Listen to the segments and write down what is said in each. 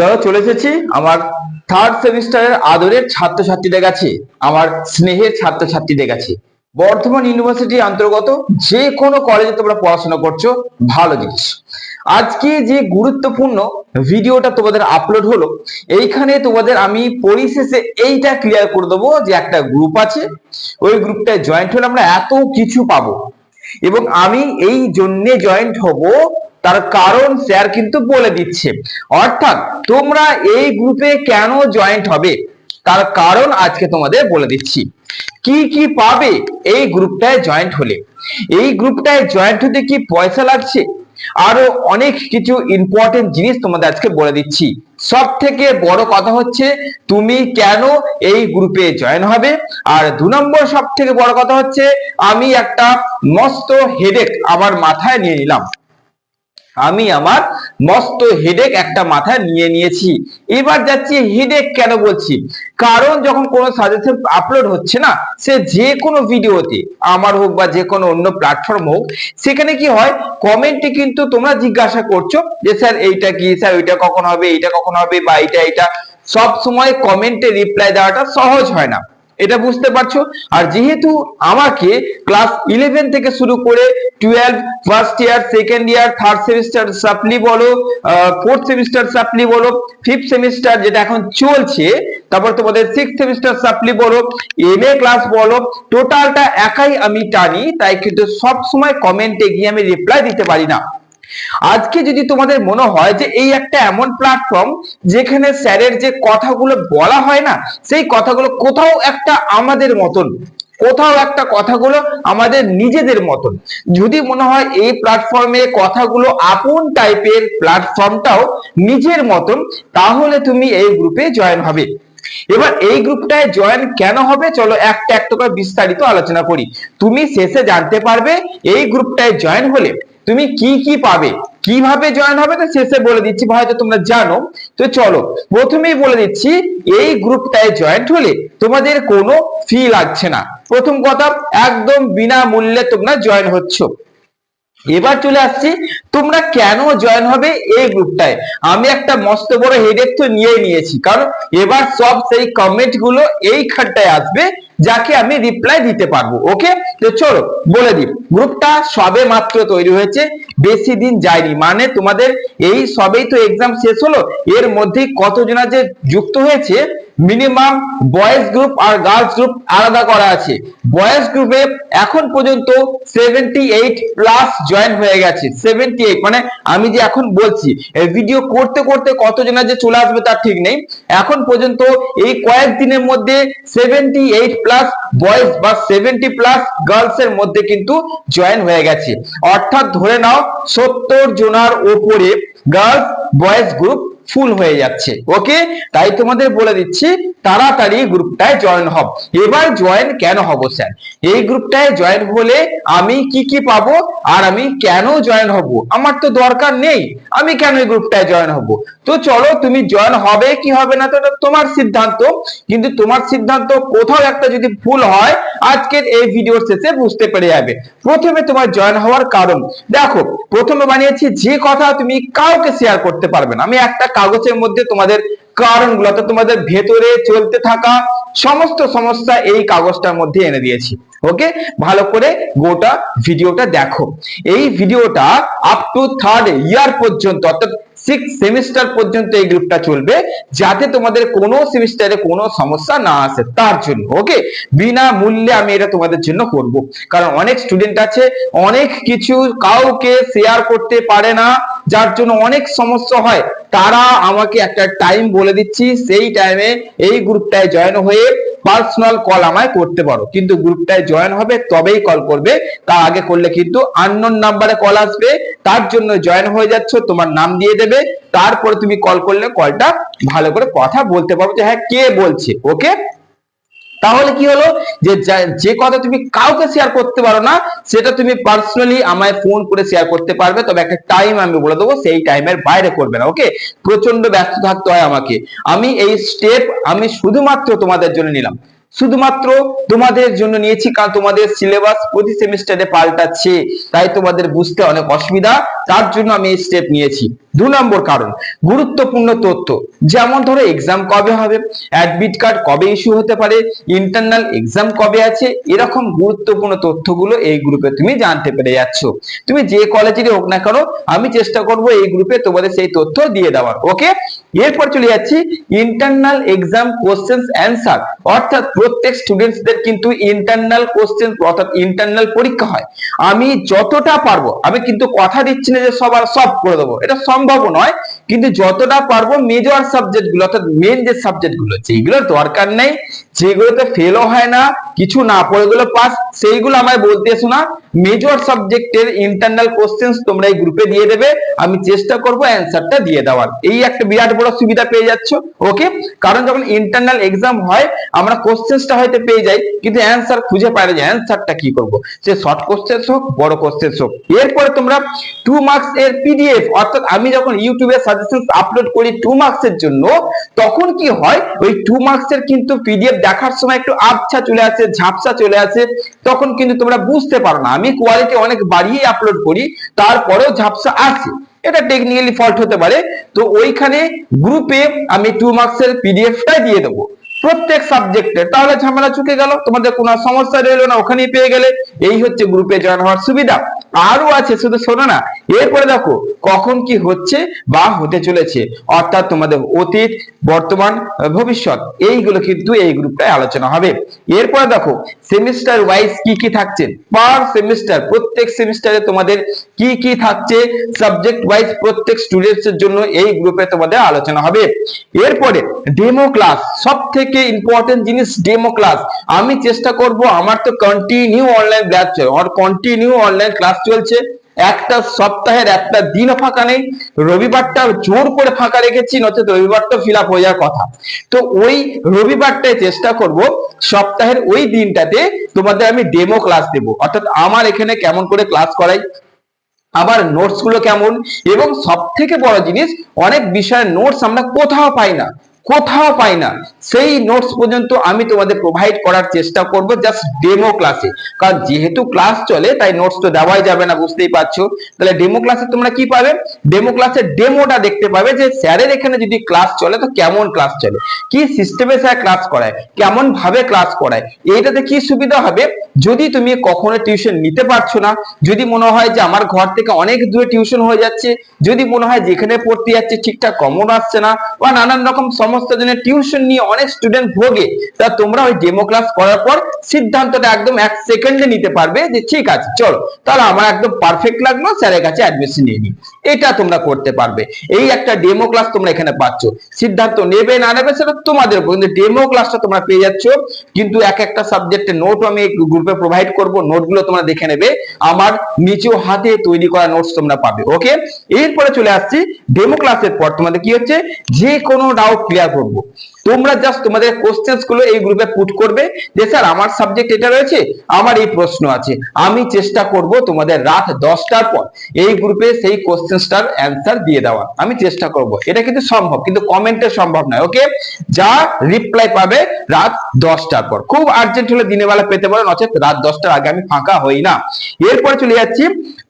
চলো চলে এসেছি। আমার থার্ড সেমিস্টারের আদরের ছাত্রছাত্রীদের কাছে, আমার স্নেহের ছাত্রছাত্রীদের কাছে। বর্ধমান ইউনিভার্সিটি অন্তর্গত যে কোনো কলেজে তোমরা পড়াশোনা করছ, ভালো জিনিস। আজকে যে গুরুত্বপূর্ণ ভিডিওটা তোমাদের আপলোড হলো, এইখানে তোমাদের আমি পরিশেষে এইটা ক্লিয়ার করে দেবো যে একটা গ্রুপ আছে। ওই গ্রুপটায় জয়েন্ট হলে আমরা এত কিছু পাবো। এবং আমি এই জন্যে জয়েন্ট হব, তার কারণ স্যার কিন্তু বলে দিচ্ছে। অর্থাৎ তোমরা এই গ্রুপে কেন জয়েন্ট হবে? তার কারণ আজকে তোমাদের বলে দিচ্ছি। কি কি পাবে এই গ্রুপটায় জয়েন্ট হলে? এই গ্রুপটায় জয়েন্ট হতে কি পয়সা লাগছে? আরও অনেক কিছু ইম্পর্টেন্ট জিনিস তোমাদের আজকে বলে দিচ্ছি। সব থেকে বড় কথা হচ্ছে, তুমি কেন এই গ্রুপে জয়েন হবে? আর দু নম্বর সব থেকে বড় কথা হচ্ছে, আমি একটা মস্ত হেডেক আমার মাথায় নিয়ে নিলাম। আমি আমার মস্ত হেডেক একটা মাথায় নিয়ে নিয়েছি। এবার যাচ্ছি হেডেক কেন বলছি? কারণ যখন কোনো সাজেশন আপলোড হচ্ছে না, সে যে কোনো ভিডিওতে, আমার হোক বা যে কোনো অন্য প্ল্যাটফর্ম হোক, সেখানে কি হয়? কমেন্টে কিন্তু তোমরা জিজ্ঞাসা করছ যে, স্যার, এইটা কি? স্যার, ওইটা কখন হবে? এইটা কখন হবে? বা এইটা এইটা। সব সময় কমেন্টে রিপ্লাই দেওয়াটা সহজ হয় না। এটা বুঝতে পারছ? আর যেহেতু আমাকে ক্লাস ইলেভেন থেকে শুরু করে twelve first year second year third semester supply বলো ফোর্থ সেমিস্টার সাপ্লি বলো ফিফথ সেমিস্টার যেটা এখন চলছে, তারপর তোমাদের সিক্স সেমিস্টার সাপ্লি বলো এম এ ক্লাস বলো টোটালটা একাই আমি টানি, তাই কিন্তু সব সময় কমেন্টে গিয়ে আমি রিপ্লাই দিতে পারি না। আজকে যদি তোমাদের মনে হয় যে এই একটা এমন প্ল্যাটফর্ম যেখানে স্যারের যে কথাগুলো বলা হয় না, সেই কথাগুলো কোথাও একটা আমাদের মতন, কোথাও একটা কথাগুলো আমাদের নিজেদের মতন। যদি মনে হয় এই প্ল্যাটফর্মে কথাগুলো আপন টাইপের প্ল্যাটফর্মটাও নিজের মতন, তাহলে তুমি এই গ্রুপে জয়েন হবে। এবার এই গ্রুপটায় জয়েন কেন হবে? চলো একটা একটা করে বিস্তারিত আলোচনা করি। তুমি শেষে জানতে পারবে, এই গ্রুপটায় জয়েন হলে তুমি কি কি পাবে? কীভাবে জয়েন হবে? তো শেষে বলে দিচ্ছি হয়তো তোমরা জানো। তো চলো, প্রথমেই বলে দিচ্ছি, এই গ্রুপটায় জয়েন্ট হলে তোমাদের কোনো ফি লাগছে না। প্রথম কথা, একদম বিনামূল্যে তোমরা জয়েন হচ্ছ। এবার চলে আসছি, তোমরা কেন জয়েন হবে এই গ্রুপটায়? আমি একটা মস্ত বড় হেডেক তো নিয়ে নিয়েছি। কারণ এবার সব সেই কমেন্টগুলো এইখানটায় আসবে যাকে আমি রিপ্লাই দিতে পারব ওকে তো চলো, বলে দিই গ্রুপটা সবে মাত্র তৈরি হয়েছে, বেশি দিন যায়নি। মানে তোমাদের এই সবেই তো এক্সাম শেষ হলো, এর মধ্যেই কতজনা যে যুক্ত হয়েছে মিনিমাম বয়েজ গ্রুপ আর গার্লস গ্রুপ আলাদা করা আছে। বয়েজ গ্রুপে এখন পর্যন্ত সেভেন্টি এইট প্লাস জয়েন হয়ে গেছে সেভেন্টি এইট মানে আমি যে এখন বলছি ভিডিও করতে করতে কতজনা যে চলে আসবে তার ঠিক নেই। এখন পর্যন্ত এই কয়েক দিনের মধ্যে সেভেন্টি এইট প্লাস বয়েজ বা সেভেন্টি প্লাস গার্লস এর মধ্যে কিন্তু জয়েন হয়ে গেছে। অর্থাৎ ধরে নাও, সত্তর জনার ওপরে গার্লস বয়েজ গ্রুপ ফুল হয়ে যাচ্ছে। ওকে তাই তোমাদের বলে দিচ্ছি, তাড়াতাড়ি গ্রুপটায় জয়েন হব এবার জয়েন কেন হব স্যার এই গ্রুপটায় জয়েন হলে আমি কি কি পাবো আর আমি কেন জয়েন হব? আমার তো দরকার নেই, আমি কেন এই গ্রুপটায় জয়েন হব? তো চলো, তুমি জয়েন হবে কি হবে না তো তোমার সিদ্ধান্ত। কিন্তু তোমার সিদ্ধান্ত কোথাও একটা যদি ভুল হয়, আজকের এই ভিডিওর শেষে বুঝতে পেরে যাবে। প্রথমে তোমার জয়েন হওয়ার কারণ। দেখো, প্রথমে বানিয়েছি যে কথা তুমি কাউকে শেয়ার করতে পারবে না। আমি একটা কাগজের মধ্যে তোমাদের কারণগুলো, অর্থাৎ তোমাদের ভেতরে চলতে থাকা সমস্ত সমস্যা এই কাগজটার মধ্যে এনে দিয়েছি। ওকে ভালো করে গোটা ভিডিওটা দেখো। এই ভিডিওটা আপ টু থার্ড ইয়ার পর্যন্ত, অর্থাৎ সিক্স সেমিস্টার পর্যন্ত এই গ্রুপটা চলবে, যাতে তোমাদের কোনো সেমিস্টারে কোনো সমস্যা না আসে। তার জন্য ওকে বিনা মূল্যে আমি এটা তোমাদের জন্য করব। কারণ অনেক স্টুডেন্ট আছে, অনেক কিছু কাউকে শেয়ার করতে পারে না। যার জন্য অনেক সমস্যা হয়, তারা আমাকে একটা টাইম বলে দিচ্ছি, সেই টাইমে এই গ্রুপটায় জয়েন হয়ে পার্সোনাল কল আমায় করতে পারো। কিন্তু গ্রুপটায় জয়েন হবে, তবেই কল করবে। তার আগে করলে কিন্তু আননোন নাম্বারে কল আসবে। তার জন্য জয়েন হয়ে যাচ্ছ, তোমার নাম দিয়ে দেবে। তারপরে তুমি কল করলে কলটা ভালো করে কথা বলতে পারব যে হ্যাঁ কে বলছে? ওকে তাহলে কি হলো? যে যে কথা তুমি কাউকে শেয়ার করতে পারো না, সেটা তুমি পার্সোনালি আমায় ফোন করে শেয়ার করতে পারবে। তবে একটা টাইম আমি বলে দেবো, সেই টাইমের বাইরে করবে না ওকে প্রচণ্ড ব্যস্ত থাকতে হয় আমাকে। আমি এই স্টেপ আমি শুধুমাত্র তোমাদের জন্য নিলাম। শুধুমাত্র তোমাদের জন্য নিয়েছি, কারণ তোমাদের সিলেবাস প্রতি সেমিস্টারে পাল্টাচ্ছে। তাই তোমাদের বুঝতে অনেক অসুবিধা। তার জন্য আমি এই স্টেপ নিয়েছি। দু নম্বর কারণ, গুরুত্বপূর্ণ তথ্য। যেমন ধরো এক্সাম কবে হবে? অ্যাডমিট কার্ড কবে ইস্যু হতে পারে? ইন্টারনাল এক্সাম কবে আছে? এরকম গুরুত্বপূর্ণ তথ্যগুলো এই গ্রুপে তুমি জানতে পেরে যাচ্ছ। তুমি যে কলেজেরই হোক না কেন, আমি চেষ্টা করব এই গ্রুপে তোমাদের সেই তথ্য দিয়ে দেওয়ার। ওকে এরপর চলে যাচ্ছি ইন্টারনাল এক্সাম কোশ্চেন্স অ্যান্সার অর্থাৎ প্রত্যেক স্টুডেন্টসদের কিন্তু ইন্টারনাল কোশ্চেন অর্থাৎ ইন্টারনাল পরীক্ষা হয়। আমি যতটা পারব, আমি কিন্তু কথা দিচ্ছি না যে সবার সব করে দেবো, এটা সম্ভব নয়, কিন্তু যতটা পারব মেজর সাবজেক্টগুলো, অর্থাৎ মেন যে সাবজেক্টগুলো যেগুলো দরকার নেই, যেগুলোতে ফেলও হয় না, কিছু না পড়ে গুলো পাস সেইগুলো আমায় বলতে এসো না। মেজর সাবজেক্টের ইন্টারনাল কোশ্চেন্স তোমরা এই গ্রুপে দিয়ে দেবে। আমি চেষ্টা করব অ্যান্সারটা দিয়ে দেওয়ার। এই একটা বিরাট বড় সুবিধা পেয়ে যাচ্ছ। ওকে কারণ যখন ইন্টারনাল এক্সাম হয়, আমরা কোশ্চেন্সটা হয়তো পেয়ে যাই, কিন্তু অ্যান্সার খুঁজে পাই না যে অ্যান্সারটা কি করব। সে শর্ট কোশ্চেন্স হোক, বড় কোশ্চেন্স হোক। এরপরে তোমরা টু মার্কস এর পিডিএফ অর্থাৎ আমি যখন ইউটিউবে সাজেশন আপলোড করি টু মার্কস এর জন্য, তখন কি হয়, ওই টু মার্কস এর কিন্তু পিডিএফ দেখার সময় একটু আবছা চলে আসে, ঝাপসা চলে আসে, তখন কিন্তু তোমরা বুঝতে পারো না। আমি কোয়ালিটি অনেক বাড়িয়ে আপলোড করি, তারপরেও ঝাপসা আসে। এটা টেকনিক্যালি ফল্ট হতে পারে। তো ওইখানে গ্রুপে আমি টু মার্কসের পিডিএফটাই দিয়ে দেবো। প্রত্যেক সাবজেক্টে তাহলে ঝামেলা চুকে গেল। তোমাদের কোনো সমস্যা রইল না, ওখানেই পেয়ে গেলে। এই হচ্ছে গ্রুপে জয়েন হওয়ার সুবিধা। আরও আছে, শুধু শোনো না। এরপরে দেখো, কখন কি হচ্ছে বা হতে চলেছে। অর্থাৎ তোমাদের অতীত, বর্তমান, ভবিষ্যৎ, এইগুলো কিন্তু এই গ্রুপটায় আলোচনা হবে। এরপরে দেখো সেমিস্টার ওয়াইজ কি কি থাকছে? পার সেমিস্টার প্রত্যেক সেমিস্টারে তোমাদের কি কি থাকছে? সাবজেক্ট ওয়াইজ প্রত্যেক স্টুডেন্টস এর জন্য এই গ্রুপে তোমাদের আলোচনা হবে। এরপরে ডেমো ক্লাস সব থেকে ইম্পর্টেন্ট জিনিস ডেমো ক্লাস আমি চেষ্টা করব, আমার তো কন্টিনিউ অনলাইন ব্যাচ চলে আর কন্টিনিউ অনলাইন ক্লাস চলছে। একটা সপ্তাহের একটা দিনও ফাঁকা নেই। রবিবারটা জোর করে ফাঁকা রেখেছি, নচেত রবিবারটা ফিল আপ হয়ে যাওয়ার কথা। তো ওই রবিবারটায় চেষ্টা করব, সপ্তাহের ওই দিনটাতে তোমাদের আমি ডেমো ক্লাস দেব। অর্থাৎ আমার এখানে কেমন করে ক্লাস করাই, আবার নোটসগুলো কেমন, এবং সব থেকে বড় জিনিস, অনেক বিষয়ের নোটস আমরা কোথাও পাই না। কোথাও পাই না। সেই নোটস পর্যন্ত আমি তোমাদের প্রোভাইড করার চেষ্টা করব জাস্ট ডেমো ক্লাসে কারণ যেহেতু ক্লাস চলে, তাই নোটস তো দেওয়াই যাবে না, বুঝতেই পারছ? তাহলে ডেমো ক্লাসে তোমরা কি পাবে? ডেমো ক্লাসের ডেমোটা দেখতে পাবে যে স্যারের এখানে যদি ক্লাস চলে, তো কেমন ক্লাস চলে? কি সিস্টেমে স্যার ক্লাস করায়? কেমন ভাবে ক্লাস করায়? এইটাতে কি সুবিধা হবে? যদি তুমি কখনো টিউশন নিতে পারছ না, যদি মনে হয় যে আমার ঘর থেকে অনেক দূরে টিউশন হয়ে যাচ্ছে, যদি মনে হয় যেখানে পড়তে যাচ্ছে ঠিকঠাক কমন আসছে না, বা নানান রকম সমস্ত জনের টিউশন নিয়ে অনেক স্টুডেন্ট ভোগে, তা তোমরা ওই ডেমো ক্লাস করার পর সিদ্ধান্তটা একদম এক সেকেন্ডে নিতে পারবে যে ঠিক আছে, চলো। তাহলে আমার একদম পারফেক্ট লাগল, স্যারের কাছে অ্যাডমিশন নিয়ে নিই। এটা তোমরা করতে পারবে। এই একটা ডেমো ক্লাস তোমরা এখানে পাচ্ছ। সিদ্ধান্ত নেবে, না নেবে, সেটা তোমাদের উপর। কিন্তু ডেমো ক্লাসটা তোমরা পেয়ে যাচ্ছ। কিন্তু এক একটা সাবজেক্টের নোট আমি গ্রুপে প্রোভাইড করব। নোটগুলো তোমরা দেখে নেবে। আমার নিচেও হাতে তৈরি করা নোটস তোমরা পাবে। ওকে এরপরে চলে আসছি ডেমো ক্লাসের পর। তোমাদের কি হচ্ছে? যে কোনো ডাউট করব। তোমরা জাস্ট তোমাদের কোশ্চেন্সগুলো এই গ্রুপে পুট করবে। যে স্যার আমার সাবজেক্ট এটা রয়েছে, আমার এই প্রশ্ন আছে। আমি চেষ্টা করব তোমাদের রাত দশটার পর এই গ্রুপে সেই কোশ্চেন্সটার অ্যান্সার দিয়ে দেওয়া আমি চেষ্টা করব। এটা কিন্তু সম্ভব, কিন্তু কমেন্টে সম্ভব নয় ওকে যা রিপ্লাই পাবে রাত দশটার পর। খুব আর্জেন্ট হলে দিনের বেলা পেতে পারো, নচেত রাত দশটার আগে আমি ফাঁকা হই না। এরপরে চলে যাচ্ছি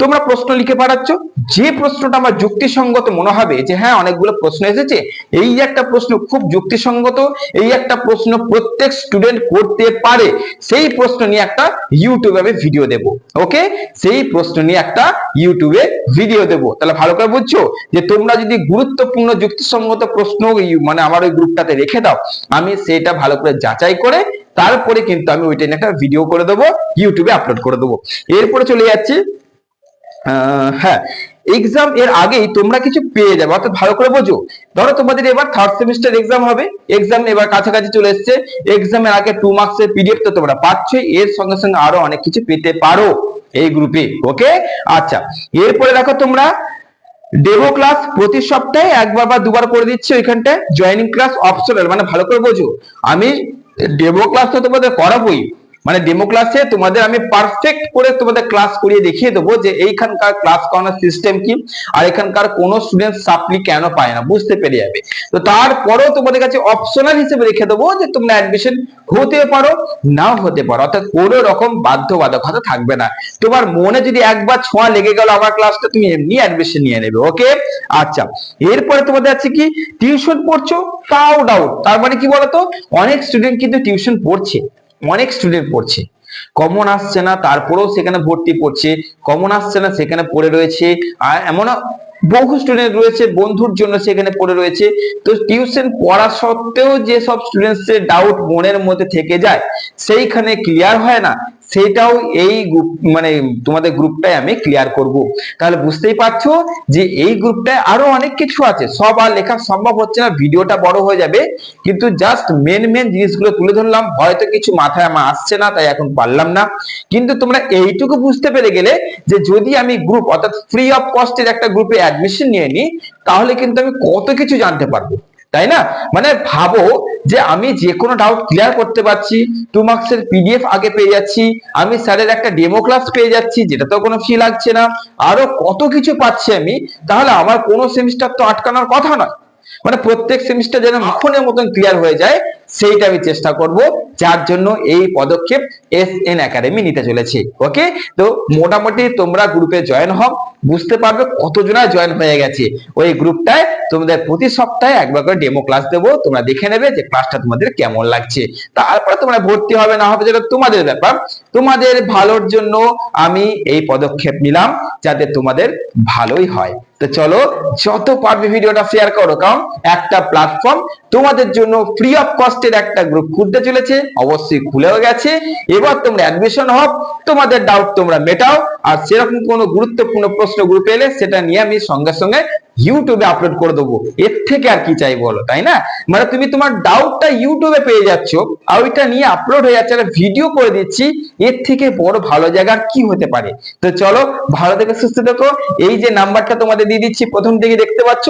তোমরা প্রশ্ন লিখে পাঠাচ্ছ। যে প্রশ্নটা আমার যুক্তিসঙ্গত মনে হবে যে হ্যাঁ অনেকগুলো প্রশ্ন এসেছে। এই একটা প্রশ্ন খুব যুক্তিসঙ্গত, এই একটা প্রশ্ন প্রত্যেক স্টুডেন্ট করতে পারে। সেই প্রশ্ন নিয়ে একটা ইউটিউবে আমি ভিডিও দেব ওকে সেই প্রশ্ন নিয়ে একটা ইউটিউবে ভিডিও দেব। তাহলে ভালো করে বুঝছ? যে তোমরা যদি গুরুত্বপূর্ণ যুক্তিসঙ্গত প্রশ্ন মানে আমার ওই গ্রুপটাতে রেখে দাও, আমি সেটা ভালো করে যাচাই করে তারপরে কিন্তু আমি ওইটা নিয়ে একটা ভিডিও করে দেবো ইউটিউবে আপলোড করে দেবো। এরপরে চলে যাচ্ছি হ্যাঁ এক্সাম এর আগেই তোমরা কিছু পেয়ে যাবে, অর্থাৎ ভালো করে বোঝো। ধরো তোমাদের এবার থার্ড সেমিস্টার এক্সাম হবে এক্সাম এবার কাছাকাছি চলে এসেছে এক্সামের আগে টু মার্কস এর পিডিএফ তো তোমরা পাচ্ছই, এর সঙ্গে সঙ্গে আরও অনেক কিছু পেতে পারো এই গ্রুপে ওকে আচ্ছা এরপরে দেখো তোমরা ডেমো ক্লাস প্রতি সপ্তাহে একবার বা দুবার করে দিচ্ছি ওইখানটায় জয়েনিং ক্লাস অপশনাল মানে ভালো করে বোঝো। আমি ডেমো ক্লাস তো তোমাদের করাবোই। মানে ডেমো ক্লাসে তোমাদের আমি পারফেক্ট করে তোমাদের ক্লাস করিয়ে দেখিয়ে দেবো যে এইখানকার ক্লাস করানোর সিস্টেম কি, আর এখানকার কোন স্টুডেন্ট সাপ্লি কেন পায় না, বুঝতে পেরে যাবে। তো তারপরেও তোমাদের কাছে অপশনাল হিসেবে রেখে দেবো যে তোমরা অ্যাডমিশন হতে পারো, নাও হতে পারো, অর্থাৎ কোনো রকম বাধ্যবাধকতা থাকবে না। তোমার মনে যদি একবার ছোঁয়া লেগে গেল আমার ক্লাসটা তুমি এমনি অ্যাডমিশন নিয়ে নেবে ওকে আচ্ছা এরপরে তোমাদের আছে কি টিউশন পড়ছো? তাও ডাউট তার মানে কি বলতো? অনেক স্টুডেন্ট কিন্তু টিউশন পড়ছে। অনেক স্টুডেন্ট পড়ছে। কমন আসছে না, তারপরেও সেখানে ভর্তি পড়ছে। কমন আসছে না, সেখানে পড়ে রয়েছে। আর এমন বহু স্টুডেন্ট রয়েছে, বন্ধুর জন্য সেখানে পড়ে রয়েছে। তো টিউশন পড়া সত্ত্বেও যেসব স্টুডেন্টসের ডাউট মনের মধ্যে থেকে যায়, সেইখানে ক্লিয়ার হয় না। সেটাও এই গ্রুপ মানে তোমাদের গ্রুপটায় আমি ক্লিয়ার করব। তাহলে বুঝতেই পারছ যে এই গ্রুপটায় আরও অনেক কিছু আছে। সব আর লেখা সম্ভব হচ্ছে না, ভিডিওটা বড় হয়ে যাবে। কিন্তু জাস্ট মেন মেন জিনিসগুলো তুলে ধরলাম, হয়তো কিছু মাথায় আমার আসছে না, তাই এখন পারলাম না। কিন্তু তোমরা এইটুকু বুঝতে পেরে গেলে যে যদি আমি গ্রুপ অর্থাৎ ফ্রি অফ কস্টের একটা গ্রুপে অ্যাডমিশন নিয়ে নিই, তাহলে কিন্তু আমি কত কিছু জানতে পারব। তাই না? মানে ভাবো যে আমি যে কোনো ডাউট ক্লিয়ার করতে পারছি টু মার্কসের পিডিএফ আগে পেয়ে যাচ্ছি, আমি স্যারের একটা ডেমো ক্লাস পেয়ে যাচ্ছি যেটা তো কোনো ফি লাগছে না, আরও কত কিছু পাচ্ছি আমি, তাহলে আমার কোনো সেমিস্টার তো আটকানোর কথা নয়। মানে প্রত্যেক সেমিস্টার যেন মাখনের মতন ক্লিয়ার হয়ে যায়, সেইটা আমি চেষ্টা করব, যার জন্য এই পদক্ষেপ এস এন একাডেমি নিতে চলেছে। ওকে তো মোটামুটি তোমরা গ্রুপে জয়েন হও, বুঝতে পারবে কতজনা জয়েন হয়ে গেছে। ওই গ্রুপটায় তোমাদের প্রতি সপ্তাহে একবার করে ডেমো ক্লাস দেবো, তোমরা দেখে নেবে যে ক্লাসটা তোমাদের কেমন লাগছে। তারপরে তোমরা ভর্তি হবে, না হবে যেটা তোমাদের ব্যাপার। তোমাদের ভালোর জন্য আমি এই পদক্ষেপ নিলাম যাতে তোমাদের ভালোই হয়। তো চলো যত পারবে ভিডিওটা শেয়ার করো, কারণ একটা প্ল্যাটফর্ম তোমাদের জন্য ফ্রি অফ কস্টের একটা গ্রুপ খুলতে চলেছে, অবশ্যই খুলেও গেছে। এবার তোমরা অ্যাডমিশন হও, তোমাদের ডাউট তোমরা মেটাও, আর সেরকম কোনো গুরুত্বপূর্ণ প্রশ্ন গ্রুপে এলে সেটা নিয়ে আমি সঙ্গে সঙ্গে ইউটিউবে আপলোড করে দেবো। এর থেকে আর কি চাই বলো, তাই না? মানে তুমি তোমার ডাউটটা ইউটিউবে পেয়ে যাচ্ছ, আর ওইটা নিয়ে আপলোড হয়ে যাচ্ছে ভিডিও করে দিচ্ছি এর থেকে বড় ভালো জায়গা কি হতে পারে? তো চলো ভালো থেকে সুস্থ থেকো। এই যে নাম্বারটা তোমাদের দিয়ে দিচ্ছি, প্রথম থেকে দেখতে পাচ্ছ,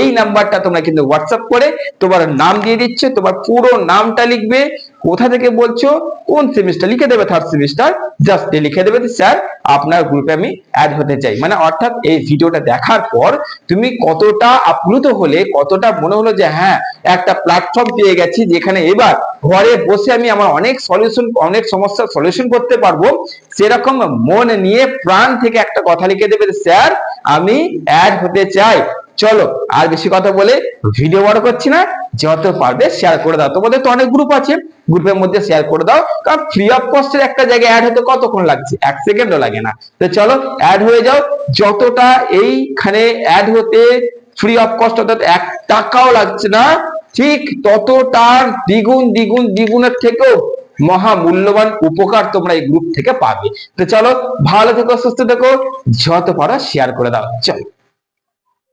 এই নাম্বারটা তোমরা কিন্তু হোয়াটসঅ্যাপ করে তোমার নাম দিয়ে দিচ্ছে, তোমার পুরো নামটা লিখবে কোথা থেকে বলছো? কোন সেমিস্টার লিখে দেবে থার্ড সেমিস্টার জাস্ট লিখে দেবে স্যার, আপনার গ্রুপে আমি অ্যাড হতে চাই। মানে অর্থাৎ এই ভিডিওটা দেখার পর তুমি কতটা আপ্লুত হলে, কতটা মনে হলো যে হ্যাঁ একটা প্ল্যাটফর্ম পেয়ে গেছি যেখানে এবার ঘরে বসে আমি আমার অনেক সলিউশন অনেক সমস্যার সলিউশন করতে পারব। সেরকম মন নিয়ে প্রাণ থেকে একটা কথা লিখে দেবে স্যার, আমি অ্যাড হতে চাই। চলো, আর বেশি কথা বলে ভিডিও বড় করছি না। যত পারবে শেয়ার করে দাও। তোমাদের তো অনেক গ্রুপ আছে। গ্রুপের মধ্যে শেয়ার করে দাও। কারণ ফ্রি অফ কস্টের একটা জায়গায় অ্যাড হতে কতক্ষণ লাগছে? এক সেকেন্ডও লাগে না। তো চলো অ্যাড হয়ে যাও। যতটা এইখানে অ্যাড হতে ফ্রি অফ কস্ট অর্থাৎ এক টাকাও লাগছে না, ঠিক ততটার দ্বিগুণ দ্বিগুণ, দ্বিগুণের থেকেও মহা মূল্যবান উপকার তোমরা এই গ্রুপ থেকে পাবে। তো চলো, ভালো থেকো, সুস্থ থেকো, যত পারো শেয়ার করে দাও। চলো।